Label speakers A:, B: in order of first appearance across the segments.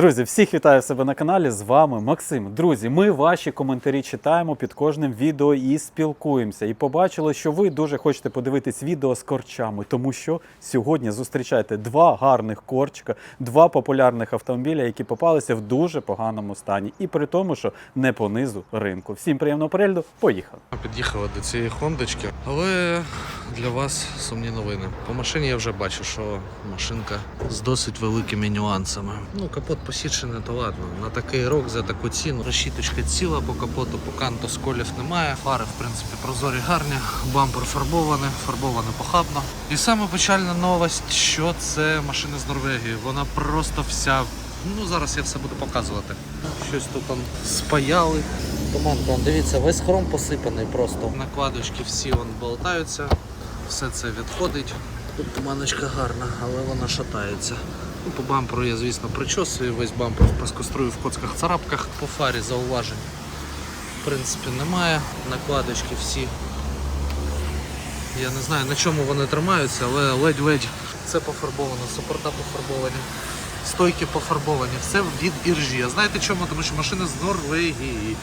A: Друзі, всіх вітаю себе на каналі. З вами Максим. Друзі, ми ваші коментарі читаємо під кожним відео і спілкуємося. І побачили, що ви дуже хочете подивитись відео з корчами, тому що сьогодні зустрічаєте два гарних корчика, два популярних автомобіля, які попалися в дуже поганому стані, і при тому, що не по низу ринку. Всім приємного перегляду. Поїхали.
B: Під'їхала до цієї хондочки, але для вас сумні новини. По машині я вже бачу, що машинка з досить великими нюансами. Ну, капот посічений, то ладно. На такий рок за таку ціну. Решіточка ціла по капоту, по канту сколів немає. Фари, в принципі, прозорі гарні, бампер фарбований, фарбований похабно. І саме печальна новость, що це машина з Норвегії. Вона просто вся. Ну, зараз я все буду показувати. Щось тут там спаяли. Туманка, дивіться, весь хром посипаний просто. Накладочки всі вон болтаються, все це відходить. Тут туманочка гарна, але вона шатається. Ну, по бамперу я, звісно, причосую, весь бампер проскострую в коцках царапках. По фарі зауважень в принципі немає. Накладочки всі. Я не знаю на чому вони тримаються, але ледь-ледь це пофарбовано, супорта пофарбовані. Стойки пофарбовані, все від іржі. А знаєте чому? Тому що машина з Норвегії.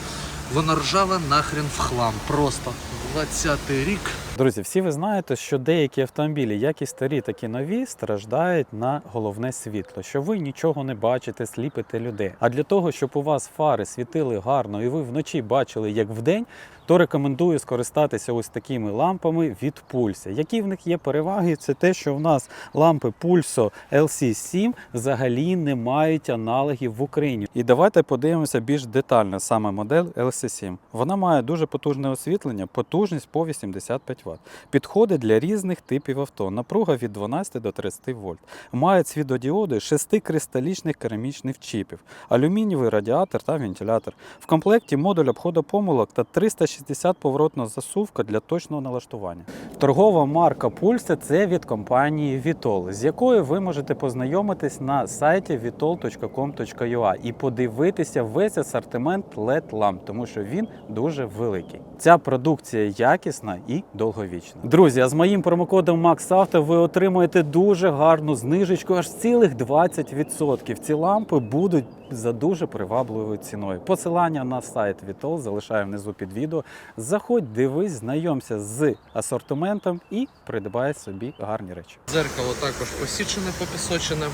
B: Вона ржава нахрен в хлам. Просто 20-й рік.
A: Друзі, всі ви знаєте, що деякі автомобілі, як і старі, так і нові, страждають на головне світло, що ви нічого не бачите, сліпите людей. А для того, щоб у вас фари світили гарно і ви вночі бачили, як вдень, то рекомендую скористатися ось такими лампами від пульса. Які в них є переваги? Це те, що в нас лампи Pulso LC7 взагалі не мають аналогів в Україні. І давайте подивимося більш детально саме модель LC7. Вона має дуже потужне освітлення, потужність по 85 Вт. Підходить для різних типів авто. Напруга від 12 до 30 вольт. Має світодіоди 6 кристалічних керамічних чіпів, алюмінієвий радіатор та вентилятор. В комплекті модуль обходу помилок та 360 поворотна засувка для точного налаштування. Торгова марка Pulse – це від компанії Vitol, з якою ви можете познайомитись на сайті vitol.com.ua і подивитися весь асортимент LED ламп, тому що він дуже великий. Ця продукція якісна і довговічна. Друзі, а з моїм промокодом MaxAuto ви отримуєте дуже гарну знижечку, аж цілих 20%. Ці лампи будуть за дуже привабливою ціною. Посилання на сайт Vitol залишаю внизу під відео. Заходь, дивись, знайомся з асортиментом і придбай собі гарні речі.
B: Дзеркало також посічене, попісочене.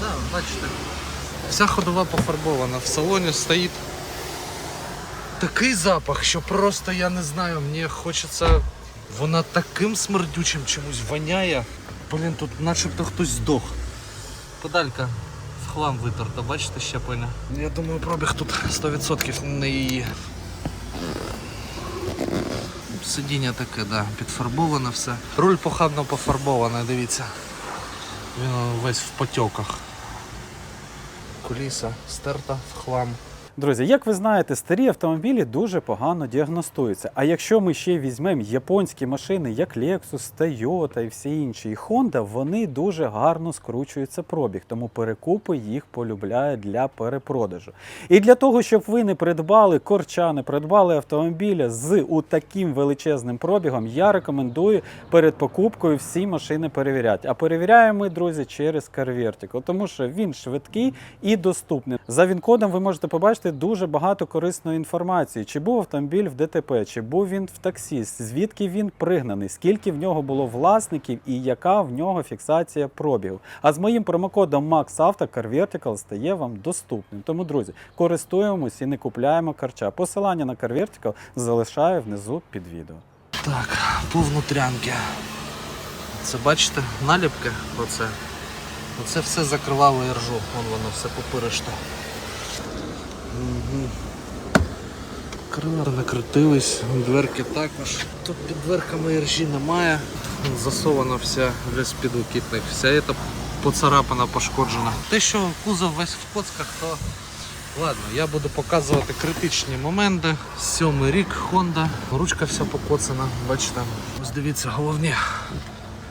B: Да, бачите, вся ходова пофарбована. В салоні стоїть такий запах, що просто я не знаю, мені хочеться. Вона таким смердючим чомусь воняє. Блін, тут начебто хтось здох. Подалька в хлам витерта, бачите щеплення? Я думаю, пробіг тут 100% не її. Сидіння таке, да, підфарбоване все. Руль похабно пофарбований, дивіться. Він весь в потьоках. Куліса стерта в хлам.
A: Друзі, як ви знаєте, старі автомобілі дуже погано діагностуються. А якщо ми ще візьмемо японські машини, як Lexus, Toyota і всі інші, і Honda, вони дуже гарно скручуються пробіг, тому перекупи їх полюбляють для перепродажу. І для того, щоб ви не придбали корча, не придбали автомобіля з у таким величезним пробігом, я рекомендую перед покупкою всі машини перевіряти. А перевіряємо ми, друзі, через CarVertical, тому що він швидкий і доступний. За він-кодом ви можете побачити дуже багато корисної інформації. Чи був автомобіль в ДТП, чи був він в таксі, звідки він пригнаний, скільки в нього було власників і яка в нього фіксація пробігу. А з моїм промокодом MaxAuto CarVertical стає вам доступним. Тому, друзі, користуємось і не купляємо карча. Посилання на CarVertical залишаю внизу під відео.
B: Так, по внутрянки. Це бачите, наліпки оце. Оце все закривало іржу. Вон воно все попириште. Крила накрутились, дверки також. Тут під дверками іржі немає. Засована вся весь підлокітник. Вся ця поцарапана, пошкоджена. Те, що кузов весь в коцках, то ладно, я буду показувати критичні моменти. Сьомий рік Honda. Ручка вся покоцана, бачите. Ось дивіться, головні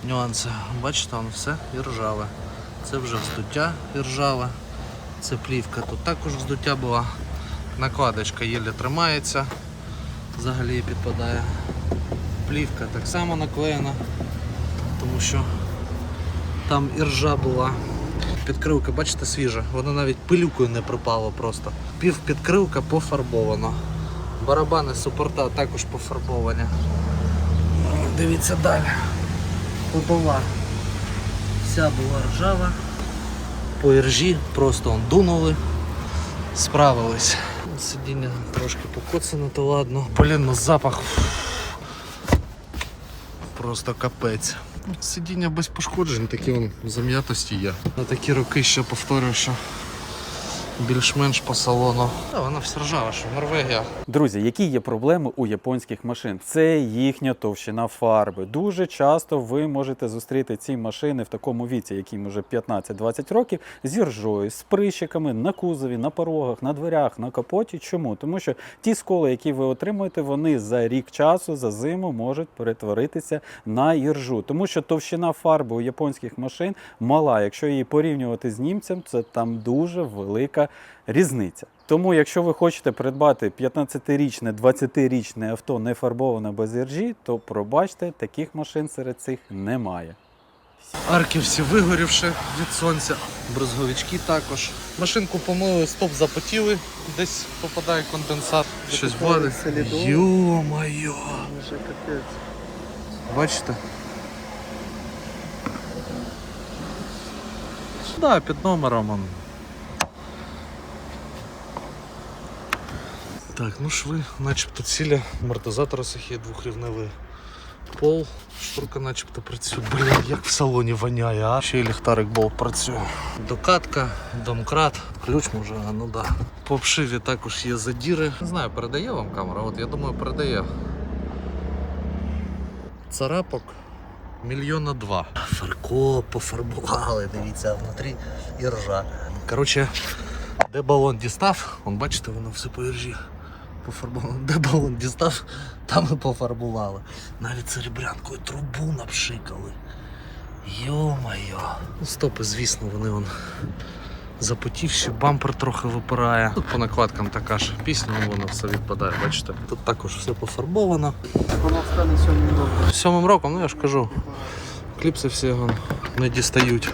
B: нюанси. Бачите, воно все і ржаве. Це вже вздуття і ржаве. Це плівка, тут також вздуття була. Накладочка єле тримається, взагалі підпадає. Плівка так само наклеєна, тому що там і ржа була. підкривка, бачите, свіжа. Воно навіть пилюкою не припало просто. Пів підкривка пофарбовано. Барабани супорта також пофарбовані. Дивіться далі. Ходова. Вся була ржава. По іржі просто он дунули. Справились. Сидіння трошки покоцане, то ладно. Блін, ну запах. Просто капець. Сидіння без пошкоджень, такі вон зам'ятості є. На такі роки ще повторюю, що більш-менш по салону. Та вона все ржава, що Норвегія.
A: Друзі, які є проблеми у японських машин? Це їхня товщина фарби. Дуже часто ви можете зустріти ці машини в такому віці, яким вже 15-20 років, з іржою, з прищиками на кузові, на порогах, на дверях, на капоті. Чому? Тому що ті сколи, які ви отримуєте, вони за рік часу, за зиму можуть перетворитися на іржу. Тому що товщина фарби у японських машин мала. Якщо її порівнювати з німцем, це там дуже велика різниця. Тому, якщо ви хочете придбати 15-річне, 20-річне авто не фарбоване без іржі, то пробачте, таких машин серед цих немає.
B: Арки всі вигорівши від сонця, брезговички також. Машинку помили, стоп запотіли, десь попадає конденсат. Щось вадить. Йо-моє! Бачите? Да, під номером Так, ну шви, начебто цілі, амортизатори сухі, двохрівневий пол, штурка начебто працює. Блін, як в салоні воняє, а ще й ліхтарик болт працює. Докатка, домкрат, ключ може, а ну да. По обшиві також є задіри. Не знаю, передає вам камера, от я думаю, передає. Царапок мільйона два. Фарко пофарбували, дивіться, а внутрі і ржа. Коротше, де балон дістав, он бачите, воно все по іржі пофарбовано. Де балон дістав, там і пофарбували. Навіть серебрянкою трубу напшикали. Йо-моє. Ну, стопи, звісно, вони вон запотівші, бампер трохи випирає. Тут по накладкам така ж пісня, воно все відпадає, бачите. Тут також все пофарбовано.
C: Воно стане сьомим роком.
B: Сьомим роком, ну я ж кажу, кліпси всі вон, не дістають.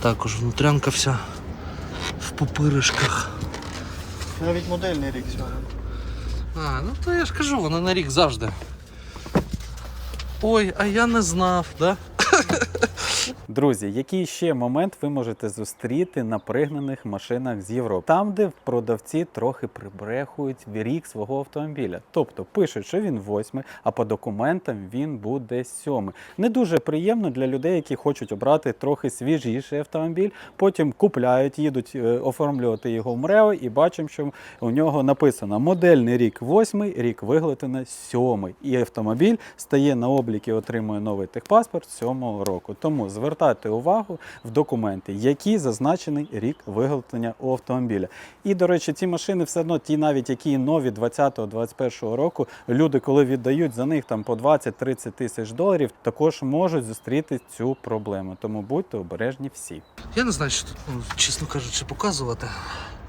B: Також внутрянка вся в пупиришках.
C: Навіть модельний рік сьомий.
B: А, ну то я ж кажу, вона на рік завжди. Ой, а я не знав, да?
A: Друзі, який ще момент ви можете зустріти на пригнаних машинах з Європи? Там, де продавці трохи прибрехують рік свого автомобіля. Тобто пишуть, що він восьмий, а по документам він буде сьомий. Не дуже приємно для людей, які хочуть обрати трохи свіжіший автомобіль. Потім купляють, їдуть е, оформлювати його в МРЕО і бачимо, що у нього написано модельний рік восьмий, рік виготовлення сьомий. І автомобіль стає на облік і отримує новий техпаспорт сьомого року. Тому звертайте увагу в документи, який зазначений рік виготовлення у автомобіля. І, до речі, ці машини все одно, ті навіть які нові 20-21 року, люди, коли віддають за них там по 20-30 тисяч доларів, також можуть зустріти цю проблему. Тому будьте обережні всі.
B: Я не знаю, що тут, ну, чесно кажучи, показувати.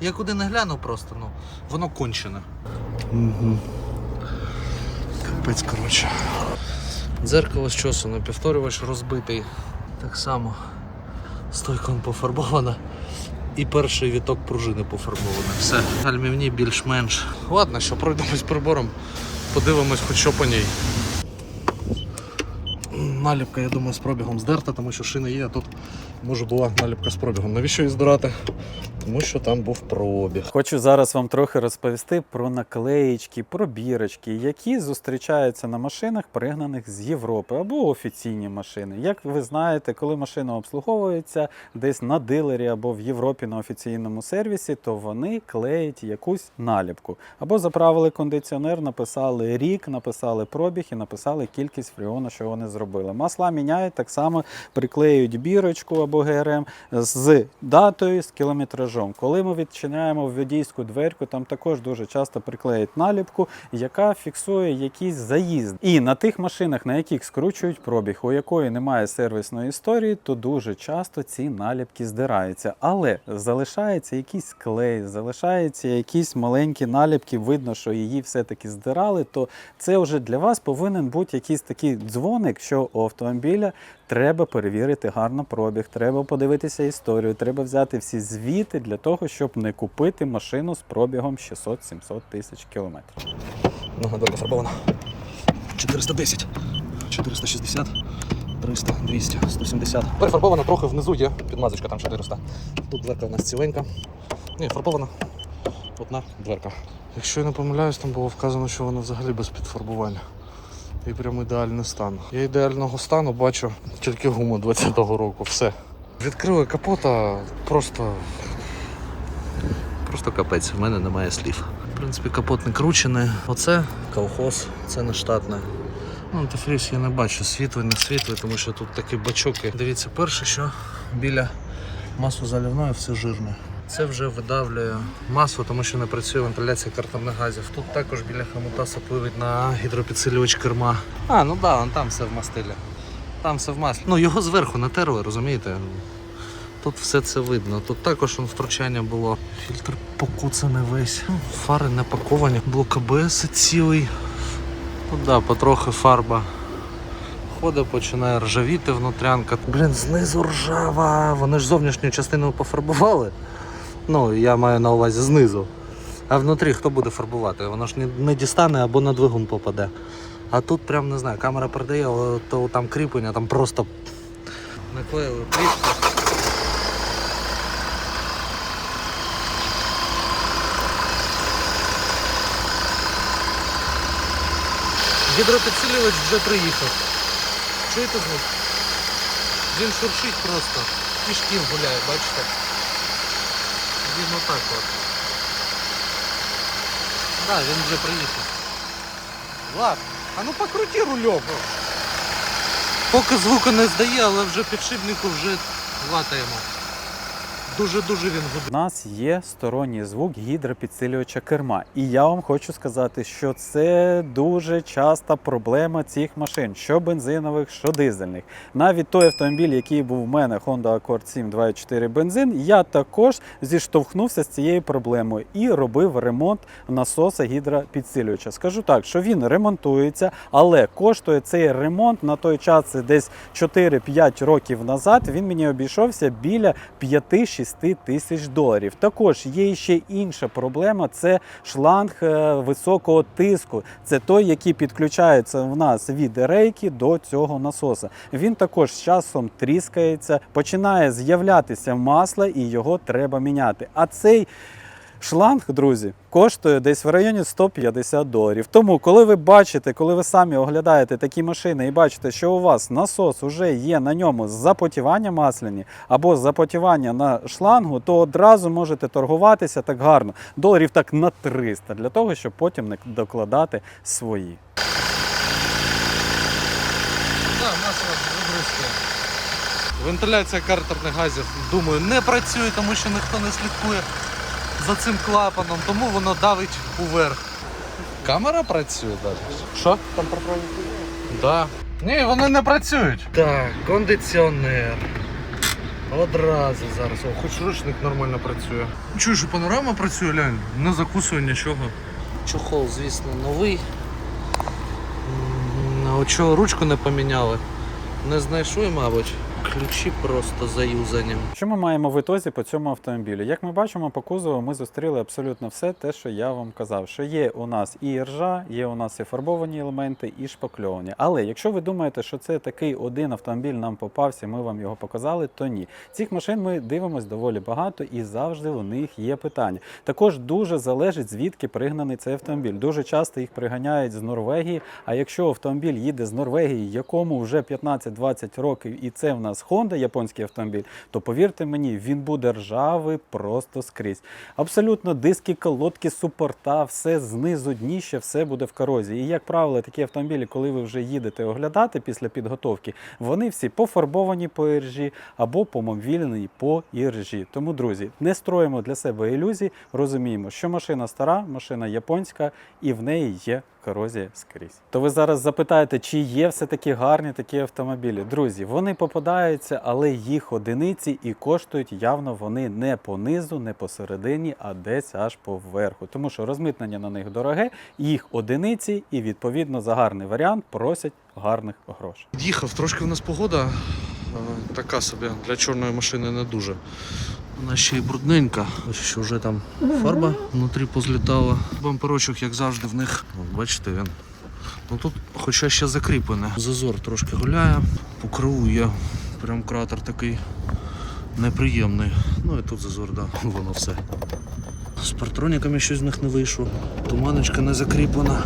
B: Я куди не гляну просто, ну, воно кончене. Угу. Капець, коротше. Дзеркало з чосу, повторювач розбитий. Так само стойка пофарбована. І перший віток пружини пофарбований. Все, альмівні більш-менш. Ладно, що пройдемось прибором, подивимось хоч що по ній. Наліпка, я думаю, з пробігом здерта, тому що шина є, а тут може була наліпка з пробігом. Навіщо її здирати? Тому що там був пробіг.
A: Хочу зараз вам трохи розповісти про наклеїчки, про бірочки, які зустрічаються на машинах, пригнаних з Європи або офіційні машини. Як ви знаєте, коли машина обслуговується десь на дилері або в Європі на офіційному сервісі, то вони клеять якусь наліпку. Або заправили кондиціонер, написали рік, написали пробіг і написали кількість фріону, що вони зробили. Масла міняють так само, приклеюють бірочку або ГРМ з датою, з кілометражом. Коли ми відчиняємо водійську дверку, там також дуже часто приклеють наліпку, яка фіксує якийсь заїзд. І на тих машинах, на яких скручують пробіг, у якої немає сервісної історії, то дуже часто ці наліпки здираються. Але залишається якийсь клей, залишаються якісь маленькі наліпки, видно, що її все-таки здирали, то це вже для вас повинен бути якийсь такий дзвоник, що автомобіля Треба перевірити гарно пробіг, треба подивитися історію, треба взяти всі звіти для того, щоб не купити машину з пробігом 600-700 тисяч кілометрів.
B: Нога дверка фарбована. 410, 460, 300, 200, 170. Перефарбована трохи внизу є підмазочка там 400. Тут дверка у нас ціленька. Ні, фарбована. Одна дверка. Якщо я не помиляюсь, там було вказано, що вона взагалі без підфарбування. І прям ідеальний стан. Я ідеального стану бачу тільки гуму 20-го року. Все. Відкрили капота просто. Просто капець, в мене немає слів. В принципі, капот не кручений. Оце колхоз, це не штатне. Ну, антифріз я не бачу, світлий, не світлий, тому що тут такі бачоки. Дивіться, перше, що біля масу заливної все жирне. Це вже видавлює масу, тому що не працює вентиляція картерних газів. Тут також біля хамута пливить на гідропідсилювач керма. А, ну да, вон там все в мастилі. Там все в маслі. Ну його зверху натерли, розумієте? Тут все це видно. Тут також втручання було. Фільтр покуцаний весь. Ну, Фари не паковані. Блок АБС цілий. Ну да, потрохи фарба. Ходить, починає ржавіти внутрянка. Блін, знизу ржава. Вони ж зовнішню частину пофарбували. Ну, я маю на увазі знизу. А внутрі хто буде фарбувати? Воно ж не, не дістане або на двигун попаде. А тут прям не знаю, камера передає, але то там кріплення, там просто наклеїли плівку. Гідропідсилювач вже приїхав. Чуєте звук? Він шуршить просто. І шкін гуляє, бачите? Він отак от. Да, він вже приїхав. Влад, а ну покрути рульок. Поки звуку не здає, але вже підшипнику вже латаємо. Дуже-дуже він гуде.
A: У нас є сторонній звук гідропідсилювача керма. І я вам хочу сказати, що це дуже часта проблема цих машин, що бензинових, що дизельних. Навіть той автомобіль, який був в мене, Honda Accord 7 2.4 бензин, я також зіштовхнувся з цією проблемою і робив ремонт насоса гідропідсилювача. Скажу так, що він ремонтується, але коштує цей ремонт на той час, десь 4-5 років назад. Він мені обійшовся біля 5-6 тисяч доларів. Також є ще інша проблема: це шланг е, високого тиску. Це той, який підключається в нас від рейки до цього насоса. Він також з часом тріскається, починає з'являтися масло, і його треба міняти. А цей Шланг, друзі, коштує десь в районі 150 доларів. Тому, коли ви бачите, коли ви самі оглядаєте такі машини і бачите, що у вас насос вже є на ньому запотівання масляні або запотівання на шлангу, то одразу можете торгуватися так гарно, доларів так на 300, для того, щоб потім не докладати свої.
B: Да, масло. Вентиляція картерних газів, думаю, не працює, тому що ніхто не слідкує за цим клапаном, тому воно давить уверх. Камера працює далі. Що?
C: Там є.
B: Да. Ні, вони не працюють. Так, кондиціонер. Одразу зараз. О, хоч ручник нормально працює. Чую, що панорама працює, глянь, не закусує нічого. Чохол, звісно, новий. М, А от чого ручку не поміняли? Не знайшли, мабуть. Ключі просто заюзані.
A: Що ми маємо в ітозі по цьому автомобілю? Як ми бачимо по кузову, ми зустріли абсолютно все те, що я вам казав. Що є у нас і іржа, є у нас і фарбовані елементи, і шпакльовані. Але якщо ви думаєте, що це такий один автомобіль нам попався, ми вам його показали, то ні. Цих машин ми дивимося доволі багато і завжди у них є питання. Також дуже залежить звідки пригнаний цей автомобіль. Дуже часто їх приганяють з Норвегії. А якщо автомобіль їде з Норвегії, якому вже 15-20 років, і це в нас Honda, японський автомобіль, то повірте мені, він буде ржавий просто скрізь. Абсолютно диски, колодки, супорта, все знизу, дніще, все буде в корозії. І як правило, такі автомобілі, коли ви вже їдете оглядати після підготовки, вони всі пофарбовані по іржі або помовільні по іржі. Тому, друзі, не строїмо для себе ілюзій, розуміємо, що машина стара, машина японська, і в неї є корозія скрізь. То ви зараз запитаєте, чи є все таки гарні такі автомобілі? Друзі, вони попадають трапляються, але їх одиниці і коштують явно вони не по низу, не посередині, а десь аж по верху. Тому що розмитнення на них дороге, їх одиниці, і відповідно за гарний варіант просять гарних грошей.
B: Їхав, трошки в нас погода е, така собі для чорної машини не дуже. Вона ще й брудненька. Що вже там фарба внутрі позлітала. Бамперочок, як завжди, в них. Бачите, він. Ну тут хоча ще закріплене. Зазор трошки гуляє. По криву прям кратер такий неприємний. Ну і тут зазор, да, воно все. З партроніками щось з них не вийшло. Туманочка не закріплена.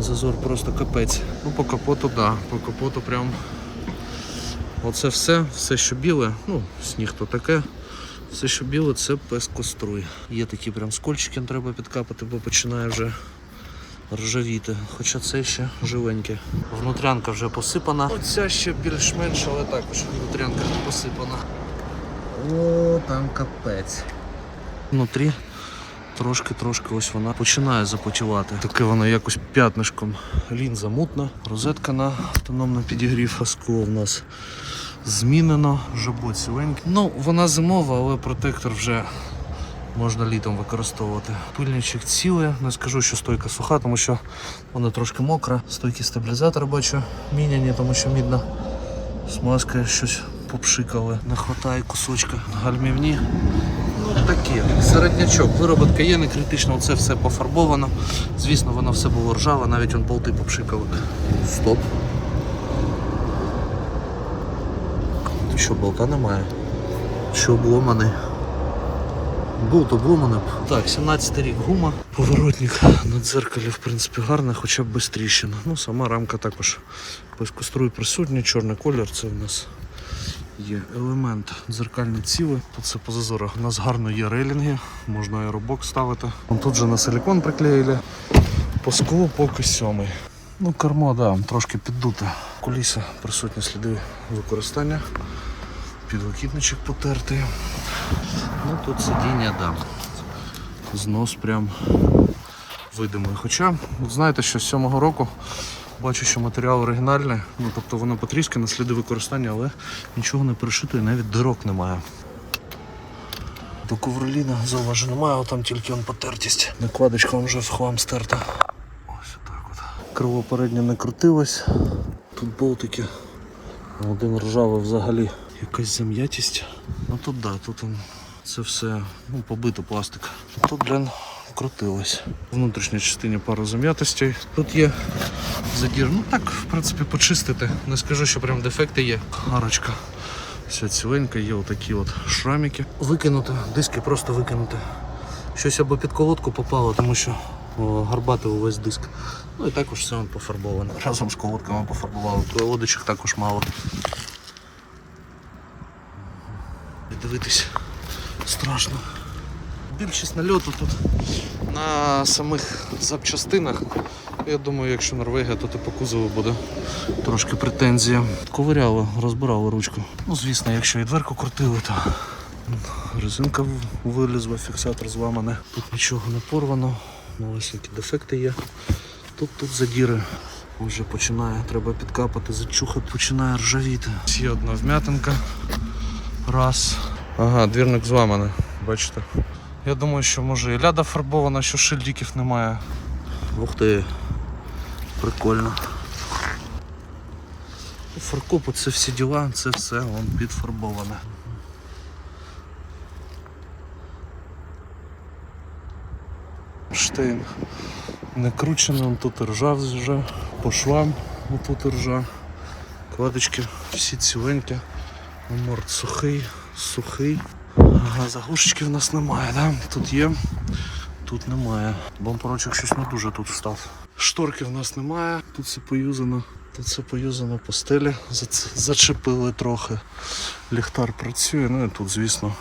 B: Зазор просто капець. Ну по капоту, да. По капоту прям. Оце все, все, що біле, ну, сніг то таке. Все, що біле, це пескоструй. Є такі прям скольчики, треба підкапати, бо починає вже ржавіти. Хоча це ще живеньке. Внутрянка вже посипана. Оця ще більш-менш, але також внутрянка посипана. О, там капець. Внутрі трошки-трошки ось вона починає запотівати. Таке воно якось п'ятнишком. Лінза мутна, розетка на автономний підігрів, а скло в нас змінено, жабо ціленьке. Ну, вона зимова, але протектор вже можна літом використовувати. Пильничок цілий, не скажу, що стойка суха, тому що вона трошки мокра. Стойки стабілізатора бачу міняні, тому що мідна смазка щось попшикали. Не вистачає кусочка. Гальмівні. Ну таке. Середнячок. Вироботка є, не критично, це все пофарбовано. Звісно, воно все було ржаве, навіть он болти попшикали. Стоп. Ти що, болта немає? Що обломаний? Болт обломаний. Так, 17 рік гума. Поворотник на дзеркалі, в принципі, гарний, хоча б без тріщин. Ну, сама рамка також пескоструй присутня, чорний колір, це в нас є елемент дзеркальні ціли. Тут все по зазорах. У нас гарно є рейлінги, можна аеробок ставити. Тут же на силікон приклеїли. По склу поки сьомий. Ну, кермо, да, трошки піддуте. Куліса присутні сліди використання. Підлокітничок потертий. Ну тут сидіння, да. Знос прям видимий. Хоча, знаєте, що з 7-го року бачу, що матеріал оригінальний, ну тобто воно потріскане, сліди використання, але нічого не перешито і навіть дирок немає. До ковроліна зауважу немає, а там тільки он потертість. Накладочка вам вже в хлам стерта. Ось так от. Крило переднє не крутилось. Тут болтики. Один ржавий взагалі. Якась зам'ятість. Ну тут да, тут це все ну, побито пластик. Тут, блін, крутилось. В внутрішній частині пару зам'ятостей. Тут є задір. Ну так, в принципі, почистити. Не скажу, що прям дефекти є. Арочка. Вся ціленька, є отакі от шрамики. Викинути, диски просто викинути. Щось або під колодку попало, тому що о, гарбатий увесь диск. Ну і також все пофарбовано. Разом з колодками пофарбували. Колодочок також мало. Дивитись страшно. Більшість нальоту тут на самих запчастинах. Я думаю, якщо Норвегія, то по кузову буде трошки претензія. Ковиряли, розбирали ручку. Ну, звісно, якщо і дверку крутили, то резинка вилізла, фіксатор зламаний. Тут нічого не порвано, ну, ось дефекти є. Тут тут задіри. Вже починає, треба підкапати, зачухати, починає ржавіти. Є одна вм'ятинка. Раз. Ага, двірник зламаний, бачите. Я думаю, що може і ляда фарбована, що шильдиків немає. Ух ти. Прикольно. Фаркопу це всі діла, це все вон підфарбоване. Штейн не кручений, он тут ржа вже, по швам отут ржа. Кладочки всі ціленькі. Морд сухий, сухий. Ага, заглушечки в нас немає, да? Тут є, тут немає. Бамперочок щось не дуже тут став. Шторки в нас немає, тут все поюзано. Тут все поюзано по стелі, зачепили трохи. Ліхтар працює, ну і тут, звісно,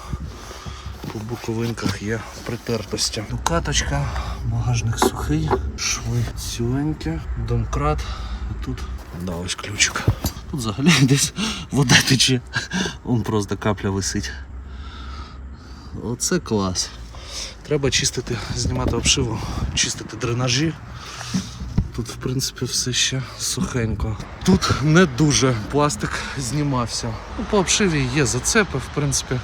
B: по боковинках є притертості. Дукаточка, багажник сухий, шви ціленькі, домкрат, і тут да, ось ключик. Тут взагалі десь вода тече, он просто капля висить. Оце клас. Треба чистити, знімати обшиву, чистити дренажі. Тут, в принципі, все ще сухенько. Тут не дуже пластик знімався. Ну, по обшиві є зацепи, в принципі,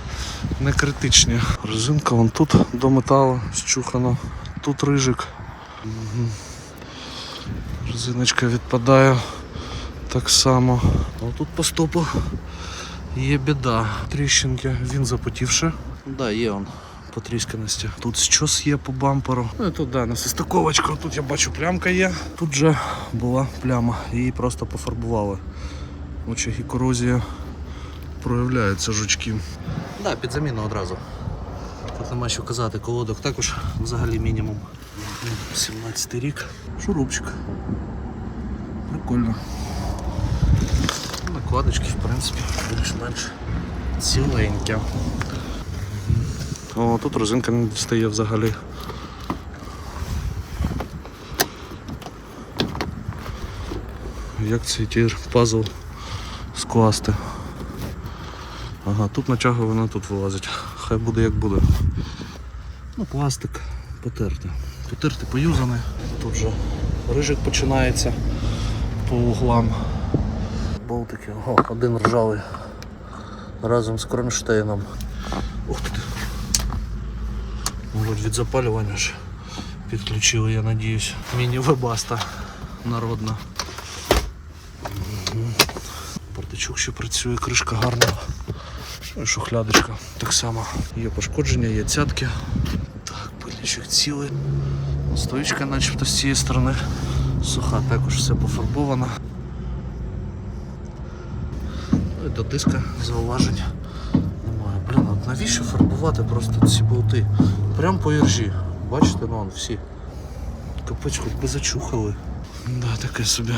B: не критичні. Резинка вон тут до металу щухано. Тут рижик. Резиночка відпадає так само. А тут по стопу є біда. Тріщинки, він запотівши. Да, є он потрісканості. Тут щось є по бамперу. Ну і тут да, на состиковочку. Тут я бачу плямка є. Тут же була пляма, її просто пофарбували. Очах і корозія проявляється жучки. Да, під заміну одразу. Тут нема що казати, колодок також взагалі мінімум. 17 рік. Шурупчик. Прикольно. Накладочки, в принципі, більш-менш ціленькі. О, тут резинка не дістає взагалі. Як цей тір пазл скласти? Ага, тут натягувано, тут вилазить. Хай буде як буде. Ну, пластик потерти. Потерти, поюзаний. Тут же рижик починається по углам. Болтики. О, один ржавий. Разом з кронштейном. Ух ти. Мабуть, від запалювання ж підключили, я надіюсь. Міні-вебаста народна. Бардачок ще працює, кришка гарна. Шухлядочка так само. Є пошкодження, є цятки. Так, пильничок цілий. Стоїчка начебто з цієї сторони. Суха, також все пофарбовано. Ну і до диска зауважень немає. Блін, навіщо фарбувати просто ці болти? Прям по іржі. Бачите, ну вон всі. Капець, хоч би зачухали. Да, таке собі.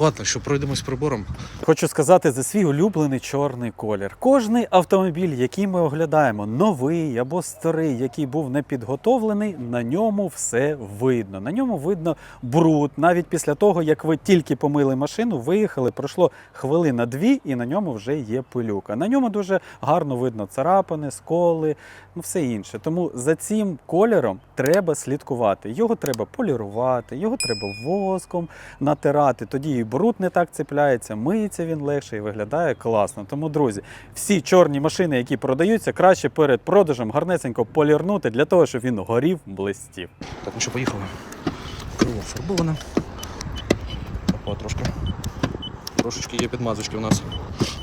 B: Ладно, що пройдемось прибором.
A: Хочу сказати за свій улюблений чорний колір. Кожний автомобіль, який ми оглядаємо, новий або старий, який був не підготовлений, на ньому все видно. На ньому видно бруд. Навіть після того, як ви тільки помили машину, виїхали, пройшло хвилина дві, і на ньому вже є пилюка. На ньому дуже гарно видно царапини, сколи, ну все інше. Тому за цим кольором треба слідкувати. Його треба полірувати, його треба воском натирати. Тоді і бруд не так цепляється, миється він легше і виглядає класно. Тому, друзі, всі чорні машини, які продаються, краще перед продажем гарнесенько полірнути для того, щоб він горів, блистів.
B: Так, ну що, поїхали. Крило фарбоване. Опа, трошки. Трошечки є підмазочки у нас.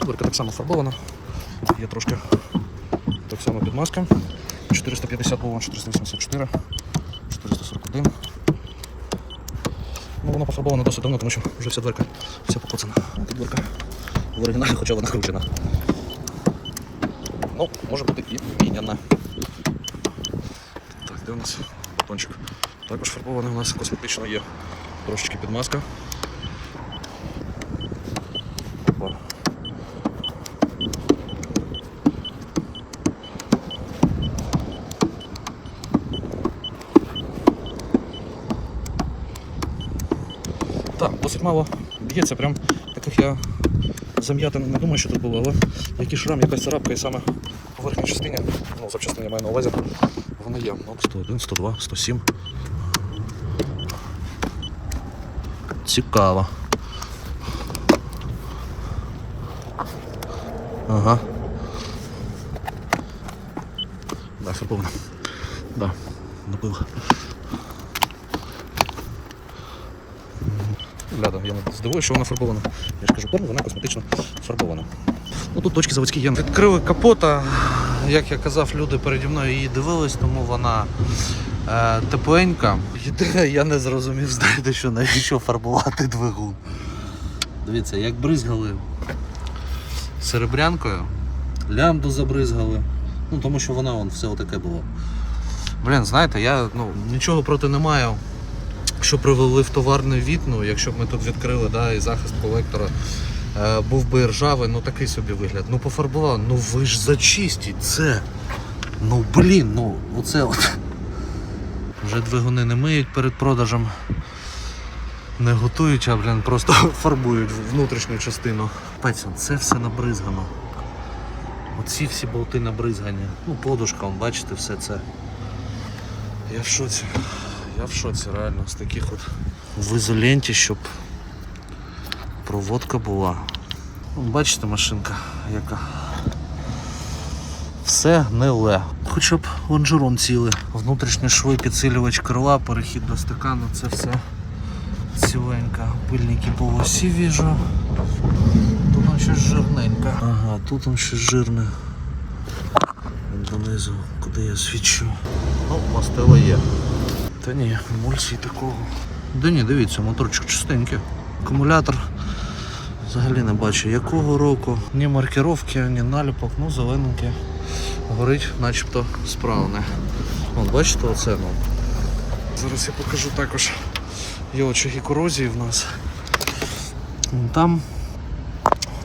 B: Дверка так само фарбована. Є трошки так само підмазка. 450 було, 484, 441. Ну, воно пофарбовано досить давно, тому що вже вся дверка вся покоцана. Тут дверка в оригіналі, хоча вона кручена. Ну, може бути і міняна. Так, де у нас батончик? Також фарбований у нас косметично є трошечки підмазка. Опа. Так, мало б'ється, прям таких я зам'ятин не думаю, що тут було, але який шрам, якась царапка і саме по верхній частині, ну, запчастині маю на увазі, вони є. Ну, 101, 102, 107. Цікаво. Ага. Да, фарбовано. Да, набив. Гляда, я не здивуюся, що вона фарбована. Я ж кажу, порно, вона косметично фарбована. Ну тут точки заводські є. Відкрили капота. Як я казав, люди переді мною її дивились, тому вона е, тепленька. Єдине, я не зрозумів, знаєте, що навіщо фарбувати двигун. Дивіться, як бризгали серебрянкою, лямду забризгали. Ну тому що вона вон, все отаке було. Блін, знаєте, я ну, нічого проти не маю що привели в товарний від, ну, якщо б ми тут відкрили да, і захист колектора е, був би ржавий, ну такий собі вигляд. Ну пофарбував, ну ви ж зачистіть це. Ну блін, ну оце от. Вже двигуни не миють перед продажем. Не готують, а блін, просто фарбують внутрішню частину. Пецьон, це все набризгано. Оці всі болти набризгані. Ну, подушка, бачите, все це. Я в шоці. Я в шоці реально з таких от в ізоленті, щоб проводка була. Бачите, машинка яка. Все не Хоча б лонжерон цілий. Внутрішні шви, підсилювач крила, перехід до стакану, це все ціленько. Пильники по осі віжу. Тут он щось жирненьке. Ага, тут он щось жирне. Донизу, куди я свічу. Ну, мастило є. Та ні, емульсії такого. Да ні, дивіться, моторчик чистенький. Акумулятор взагалі не бачу якого року. Ні маркировки, ні наліпок, ну зелененьке. Горить начебто справне. От бачите оце ну. Зараз я покажу також. Є очаги корозії в нас. Там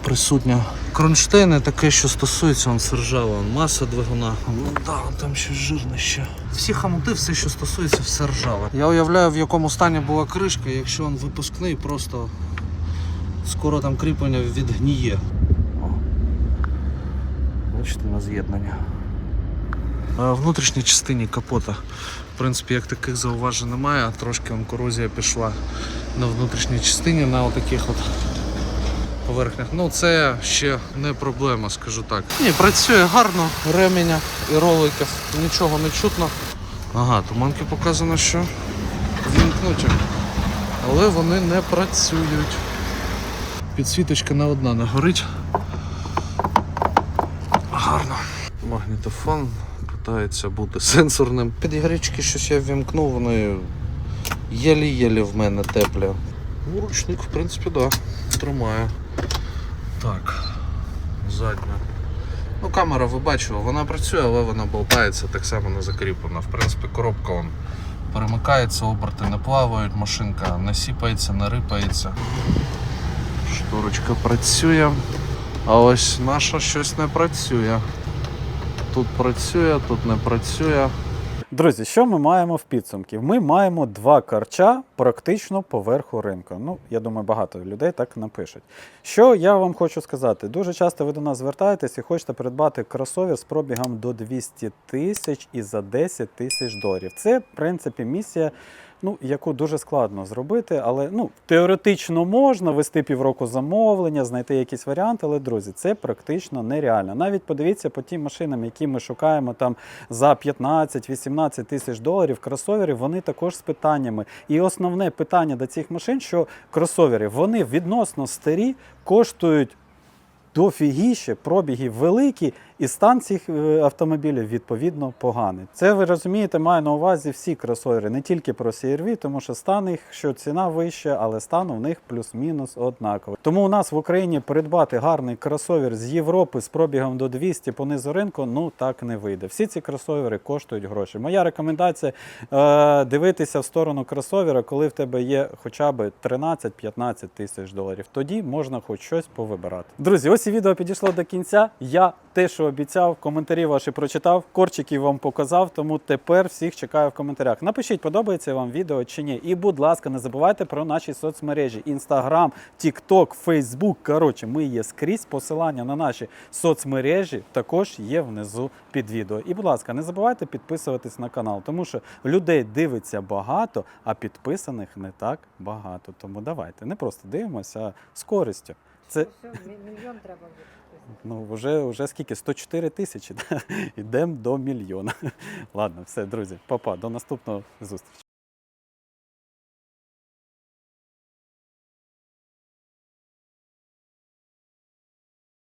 B: присутня кронштейни, таке, що стосується он сержава, маса двигуна. Ну да, там ще жирне ще. Всі хамути, все, що стосується, все ржаве. Я уявляю, в якому стані була кришка, якщо він випускний, просто скоро там кріплення відгніє. О. Бачите, на з'єднання. Внутрішній частині капота, в принципі, як таких зауважень немає, трошки он корозія пішла на внутрішній частині, на отаких от поверхнях. Ну це ще не проблема, скажу так. Ні, працює гарно, ременя і роликів, нічого не чутно. Ага, туманки показано, що вімкнуті, але вони не працюють. Підсвіточка не одна не горить. Гарно. Магнітофон питається бути сенсорним. Підігрічки щось я ввімкнув, вони єлі-єлі в мене теплі. Ну, ручник, в принципі, да, тримає. Так, задня. Ну, камера ви бачили, вона працює, але вона болтається, так само не закріплена. В принципі, коробка вон перемикається, оберти не плавають, машинка не сіпається, не рипається. Шторочка працює. А ось наша щось не працює. Тут працює, тут не працює.
A: Друзі, що ми маємо в підсумки? Ми маємо два карча практично поверху ринку. Ну, я думаю, багато людей так напишуть. Що я вам хочу сказати? Дуже часто ви до нас звертаєтесь і хочете придбати кросовер з пробігом до 200 тисяч і за 10 тисяч доларів. Це, в принципі, місія. Ну, яку дуже складно зробити, але ну теоретично можна вести півроку замовлення, знайти якісь варіанти, але друзі, це практично нереально. Навіть подивіться по тим машинам, які ми шукаємо там за 15-18 тисяч доларів. Кросовери вони також з питаннями. І основне питання до цих машин, що кросовери вони відносно старі, коштують дофігіще, пробіги великі, і стан цих е, автомобілів відповідно поганий. Це ви розумієте, маю на увазі всі кросовери, не тільки про CR-V, тому що стан їх, що ціна вища, але стан у них плюс-мінус однаковий. Тому у нас в Україні придбати гарний кросовер з Європи з пробігом до 200 по низу ринку, ну так не вийде. Всі ці кросовери коштують гроші. Моя рекомендація е, дивитися в сторону кросовера, коли в тебе є хоча б 13-15 тисяч доларів. Тоді можна хоч щось повибирати. Друзі, ось і відео підійшло до кінця. Я те, що обіцяв, коментарі ваші прочитав, корчиків вам показав, тому тепер всіх чекаю в коментарях. Напишіть, подобається вам відео чи ні. І, будь ласка, не забувайте про наші соцмережі: Instagram, TikTok, Facebook. Коротше, ми є скрізь. Посилання на наші соцмережі також є внизу під відео. І, будь ласка, не забувайте підписуватись на канал, тому що людей дивиться багато, а підписаних не так багато. Тому давайте не просто дивимося, а з користю. Це
D: мільйон треба вже.
A: Ну, вже, вже скільки? 104 тисячі. Йдемо до мільйона. Ладно, все, друзі, папа, до наступного зустрічі.